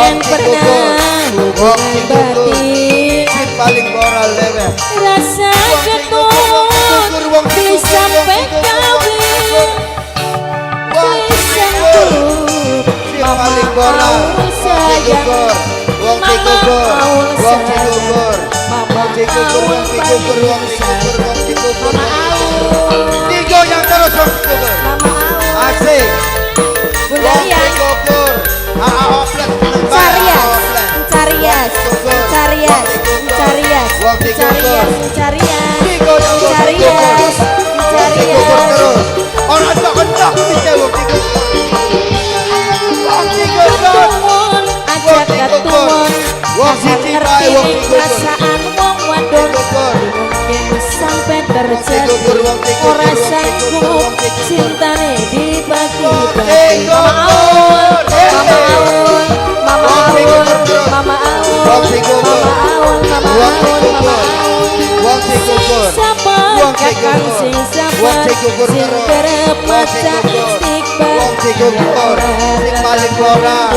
Wong pernah Si paling moral lewe. Rasa ketut Bisa Wong sampai Cigugur, Wong kawin Cigugur. Wong Bisa paling moral. sayang. Wong mau Wong. Mama Wong Cigugur, Wong mau Cigugur, Wong sayang. perasaan wong wadon mungkin sampai terjadi. Orasanku cinta nih dibagi bagi Mama Aul, Mama Aul, Mama Aul, Mama Aul, Mama Aul, Mama Aul, Mama Aul Siapa kan si siapa sing kerep macam sing paling korang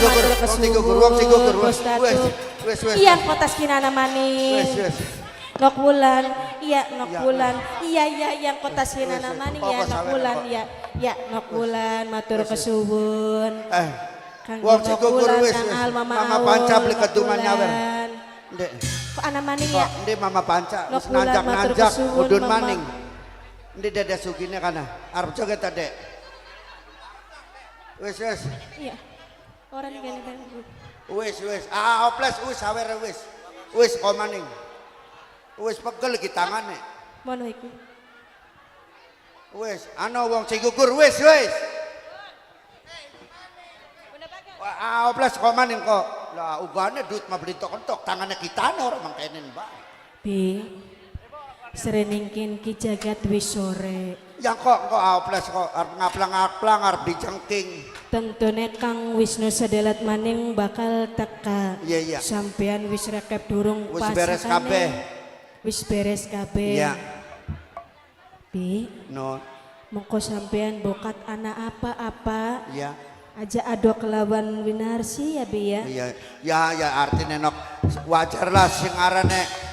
Wong Cigugur, Wong Cigugur, Wong Cigugur, wes, wes, wes, wes, Iya kotas kinana maning. wes, wes. Nok bulan, iya nok Ya. bulan, iya iya yang kotas kinana maning Pokok ya nok bulan pokok. ya, ya nok bulan matur kesuwun. Eh, Wong wes, Kang wes. Al, Mama Panca beli Nok keduman nyawer. Ndek, Kok ana maning ya? ndek Mama Panca, wis nanjak-nanjak, kesuwun, udun Mama. maning. Ndek dada sugine kana, arep joget Dek? Wes, wes, Iya. Orang ngene bae. Wis wis, ah oples wis sawer wis. Wis komaning. Wis pegel iki tangane. Mono iki. Wis, ana wong sing gugur wis wis. Ah oples komaning kok. Lah ugane duit mah beli tok-tok tangane kita ora mangkene, Mbak. Bi. Sereningkin ki jagat wis sore. Yang kok kok oples kok arep ngaplang-ngaplang arep dijengking. Tentune Kang Wisnu sedelat maning bakal teka. Iya, iya. Sampean wis rekep durung Wis beres kabeh. Wis beres kabeh. Iya, Bi, no. mongko sampean bokat anak apa-apa Iya. aja ado kelawan Winarsi ya Bi ya. Iya, ya ya artine nok wajar lah sing arane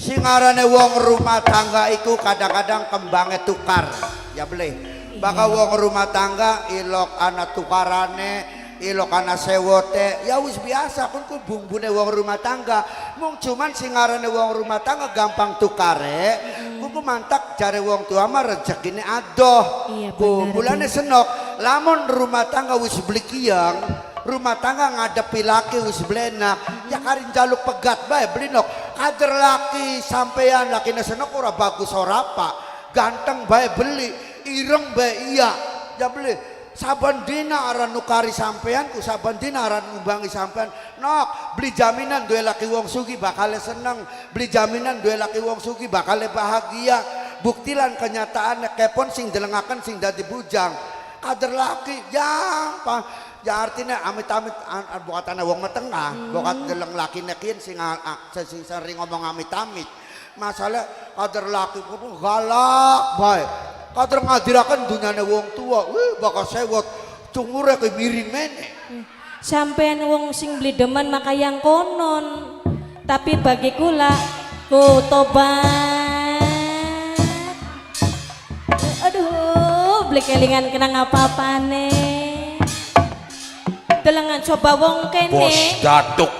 sing arane wong rumah tangga iku kadang-kadang kembangnya tukar. Ya boleh. Bakal wong rumah tangga ilok anak tukarane, ilok anak sewote, ya wis biasa kun ku bumbune wong rumah tangga. Mung cuman sing arane wong rumah tangga gampang tukare, kuku mantak jare wong tua mah rezekine adoh. Iya, Ku bulane senok, lamun rumah tangga wis beli kiang, rumah tangga ngadepi laki wis blenak, ya karin jaluk pegat bae beli nok. Kader laki sampean lakine senok ora bagus ora apa. Ganteng bae beli, ireng bae iya. Ya beli. Saban dina aran nukari sampean ku saban dina aran ngumbangi sampean nok beli jaminan duwe laki wong sugi bakal seneng. Beli jaminan duwe laki wong sugi bakal bahagia. Buktilan kenyataan kepon sing delengaken sing dadi bujang. Kader laki ya pa ya artinya amit-amit an- an- bukatana wong metengah. Bukat deleng laki nekin sing sing sering ngomong amit-amit. Masalah kader laki kudu galak bae kader ngadirakan dunyane wong tua wih bakal sewot. Cungure ke miring mene. Sampean wong sing beli demen maka yang konon. Tapi bagi kula ku tobat. Aduh, beli kelingan kenang apa-apa nih. Delengan coba wong kene. Bos Datuk,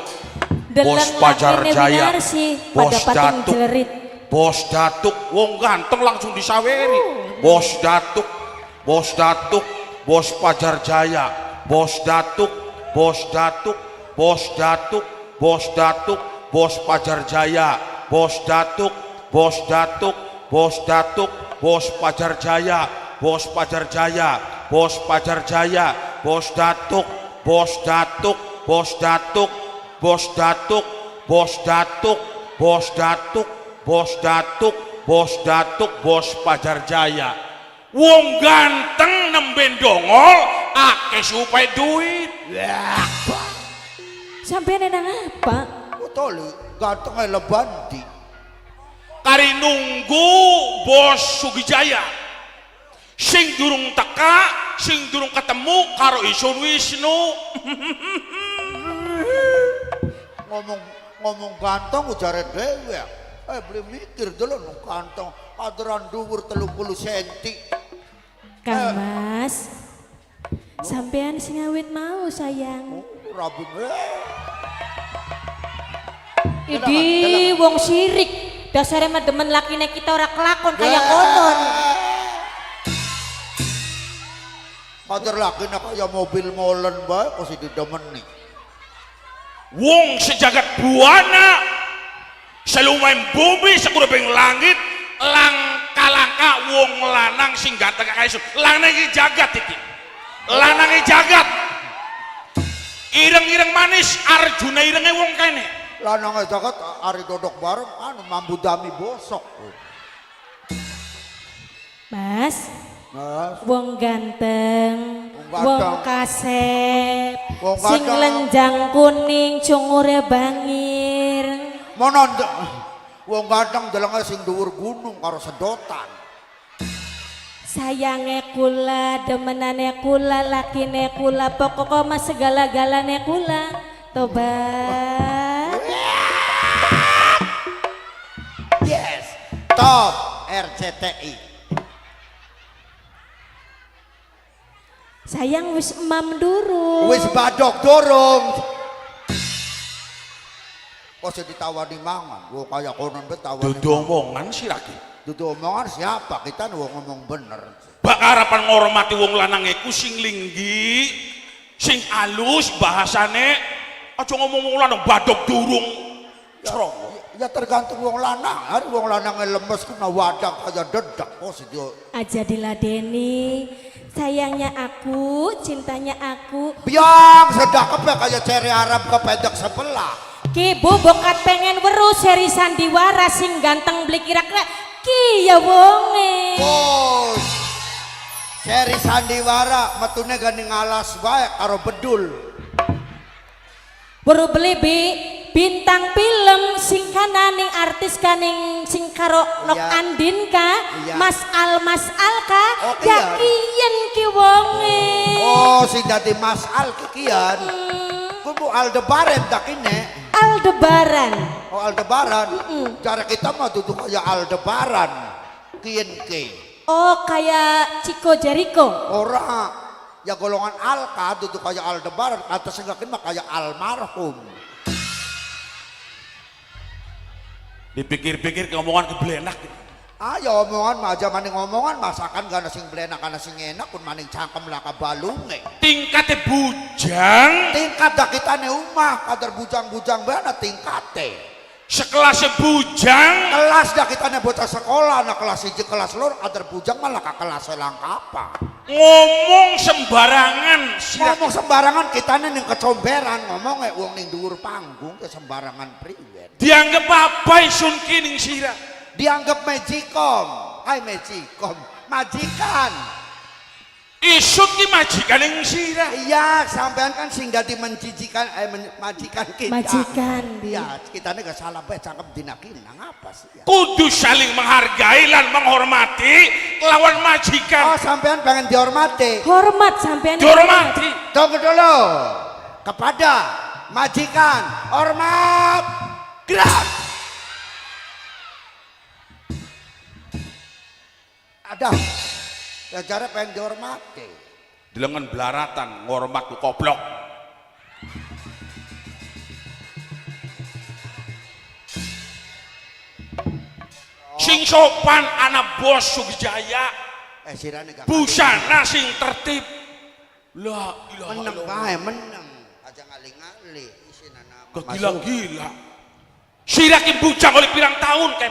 Bos Pajar Jaya, Bos Datuk. Bos Datuk, wong ganteng langsung disaweri. Bos Datuk, Bos Datuk, Bos Pajar Jaya, Bos Datuk, Bos Datuk, Bos Datuk, Bos Datuk, Bos Pajar Jaya, Bos Datuk, Bos Datuk, Bos Datuk, Bos Pajar Jaya, Bos Pajar Jaya, Bos Pajar Jaya, Bos Datuk, Bos Datuk, Bos Datuk, Bos Datuk, Bos Datuk, Bos Datuk, Bos Datuk, Bos Datuk, Bos Pajar Jaya. Wong ganteng nemben dongol, akeh supaya duit. Sampean nang apa? Betul, ganteng kayak lebandi. Kari nunggu Bos Sugijaya. Sing durung teka, sing durung ketemu karo Isun Wisnu. Ngomong ngomong ganteng ujare dewe. Eh beli mikir dulu nung ganteng. Kaderan dhuwur 30 senti. Kang Mas. Sampean sing awit mau sayang. Rabun eh. Idi wong sirik. Dasare mah demen lakine kita ora kelakon kaya konon. Kader laki na kaya mobil molen bae kok si didemen nih. Wong sejagat buana, selumayan bumi sekuruping langit, langka-langka wong lanang sing ganteng kaya Isun. Lanang iki jagat iki. Lanang iki jagat. Ireng-ireng manis, Arjuna irenge wong kene. Lanang jagat ari dodok bareng anu mambu dami bosok. Mas, wong ganteng, Wong kasep, Wong sing lenjang kuning, cungure bangir. mono wong ganteng delenge sing dhuwur gunung karo sedotan. Sayange kula, demenane kula, lakine kula, pokok mas segala-galane kula. Tobat. Yes. Top RCTI. Sayang wis emam durung. Wis badok dorong. Kok sih ditawani mangan? Wong kaya konon bet tawani. Dudu omongan sih lagi. Dudu omongan siapa? Kita nu ngomong bener. Bak harapan ngormati wong lanang iku sing linggi, sing alus bahasane, aja ngomong wong lanang badok durung. Ceromo. Ya tergantung wong lanang. Hari wong lanang lemes ku wadah kaya dedak. Kok sih dia Aja diladeni. Sayangnya aku, cintanya aku. Biang sedakep ya kayak ceri Arab ke pedek sebelah. Ki bobokat pengen weru seri sandiwara sing ganteng beli kira-kira ki ya wonge. Bos. Seri sandiwara metune gani ngalas bae karo bedul. Baru beli bi bintang film sing kananing artis kaning sing karo nok Iya. andin ka Iya. Mas Al Mas Al ka Oh, ya iya. kiyen ki wonge. Oh, sing dadi Mas Al kikian. Hmm, Kubu Aldebaran dakine. Aldebaran. Oh Aldebaran. Cara kita mah duduk kayak Aldebaran. Kien ke. Oh kayak Chico Jericho. Ora. Ya golongan Alka duduk kayak Aldebaran. Kata sengakin mah kayak almarhum. Dipikir-pikir ngomongan kebelenak. Ayo omongan mah aja maning omongan masakan gak sing blenak kana sing enak pun maning cangkem lah kabalunge. Tingkatnya bujang, Tingkat dah kita nih umah kadar bujang-bujang bana tingkate. sekelasnya bujang, Kelas dah kita nih bocah sekolah, nah kelas hiji kelas lor kadar bujang malah ke kelas selang apa. Ngomong sembarangan. Siap. Ngomong sembarangan kita nih kecomberan ngomong eh uang ning dhuwur panggung ke sembarangan priwen. Dianggap apa isun kining sirah. Dianggap majikom, ay majikom, majikan. Isut ki majikan yang sirah. Iya, sampean kan sing dadi menjijikan eh men- majikan kita. Majikan. Iya, kita nih gak salah bae cakep dinakinang apa sih ya? Kudu saling menghargai lan menghormati lawan majikan. Oh, sampean pengen dihormati. Hormat sampean. Dihormati. Tunggu dulu. Kepada majikan, hormat. Gerak. Ada. Ya cara pengen dihormati. Dengan belaratan ngormat ku koplok. Sing sopan anak bos Sugijaya, Eh sirane gak busana sing tertib. La ilaha meneng bae meneng. Aja ngali-ngali isina nama. Kegila-gila. Siraki bujang oleh pirang tahun kayak